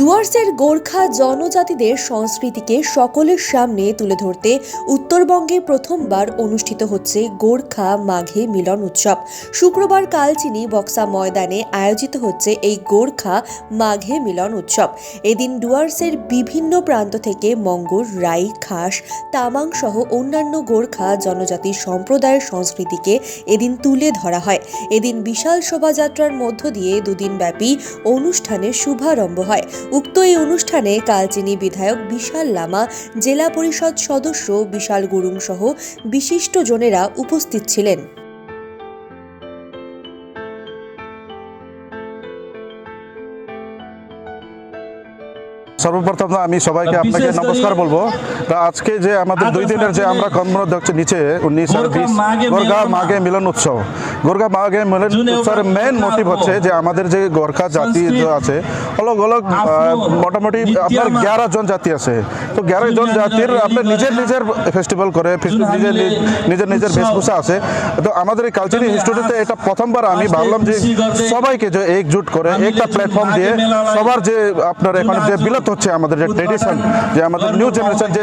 ডুয়ার্সের গোর্খা জনজাতিদের সংস্কৃতিকে সকলের সামনে তুলে ধরতে উত্তরবঙ্গে প্রথমবার অনুষ্ঠিত হচ্ছে গোর্খা মাঘে মিলন উৎসব। শুক্রবার কালচিনি বক্সা ময়দানে আয়োজিত হচ্ছে এই গোর্খা মাঘে মিলন উৎসব। এদিন ডুয়ার্সের বিভিন্ন প্রান্ত থেকে মঙ্গল, রাই, খাস, তামাং সহ অন্যান্য গোর্খা জনজাতি সম্প্রদায়ের সংস্কৃতিকে এদিন তুলে ধরা হয়। এদিন বিশাল শোভাযাত্রার মধ্য দিয়ে দুদিনব্যাপী অনুষ্ঠানের শুভারম্ভ হয়। উক্ত এই অনুষ্ঠানে কালচিনি বিধায়ক বিশাল লামা জেলা পরিষদ সদস্য বিশাল গুরুং সহ বিশিষ্ট জনেরা উপস্থিত ছিলেন। সর্বপ্রথম আমি সবাইকে আপনাকে নমস্কার বলব। তা আজকে যে আমাদের দুই দিনের যে আমরা কর্ম দেখছি নিচে উনিশ আর বিশ মাঘে গোর্খা মিলন- মাঘে মিলন উৎসব। গোর্খা মাঘে মিলন উৎসবের মেন মোটিভ হচ্ছে যে আমাদের যে গোর্খা জাতি আছে অলগ অলগ মোটামুটি আপনার। গ্যারো জন জাতি আছে। তো গ্যারো জন জাতির আপনার নিজের নিজের ফেস্টিভ্যাল করে নিজের নিজের নিজের বেশভূষা আছে। তো আমাদের এই কালচারাল জুনে ইনস্টিটিউটে এটা প্রথমবার আমি ভাবলাম যে সবাইকে যে একজুট করে একটা প্ল্যাটফর্ম দিয়ে সবার যে আপনার এখন যে বিলত হচ্ছে আমাদের যে ট্রেডিশন যে আমাদের নিউ জেনারেশন যে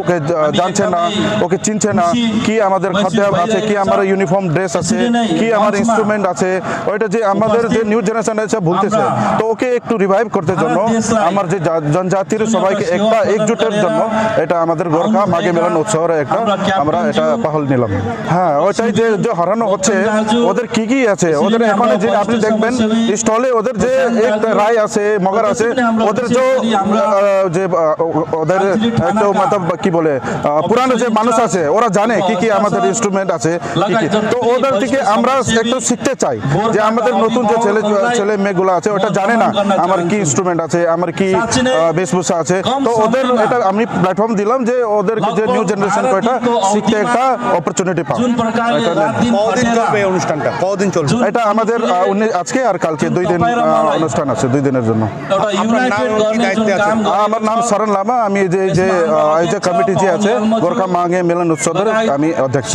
ওকে জানছে না ওকে চিনছে না কি আমাদের খাদ্য আছে কি আমার ইউনিফর্ম ড্রেস আছে কি আমার ইনস্ট্রুমেন্ট আছে ওইটা যে আমাদের যে নিউ জেনারেশন আছে ভুলতেছে তো ওকে একটু রিভাইভ করতে জন্য আমার যে জনজাতির সবাইকে একটা একজুটের জন্য এটা আমাদের গোর্খা মাঘে মিলন উৎসবের একটা আমরা এটা পাহল নিলাম। হ্যাঁ ওইটাই যে যে হারানো হচ্ছে ওদের কি কি আছে? ওদের এখানে যে আপনি দেখবেন স্টলে ওদের যে একটা রায় আছে মগর আছে ওদের যে যে ওদের একটু মতলব কি বলে পুরানো যে মানুষ আছে ওরা জানে কি কি আমাদের ইনস্ট্রুমেন্ট আছে কি কি। তো ওদের থেকে আমরা একটু শিখতে চাই যে আমাদের নতুন যে ছেলে ছেলে মেয়েগুলো আছে ওটা জানে না অভিভাবকরা আমার কি ইনস্ট্রুমেন্ট আছে আমার কি বেশভূষা আছে? তো ওদের এটা আমি প্ল্যাটফর্ম দিলাম যে ওদেরকে যে নিউ জেনারেশন কয়টা শিখতে একটা অপরচুনিটি পাবে কদিন চলবে অনুষ্ঠানটা? কদিন চলবে? এটা আমাদের আজকে আর কালকে দুই দিন অনুষ্ঠান আছে দুই দিনের জন্য। আমার নাম শরণ লামা আমি যে যে আয়োজক কমিটি যে আছে গোর্খা মাঙ্গে মিলন উৎসবের আমি অধ্যক্ষ।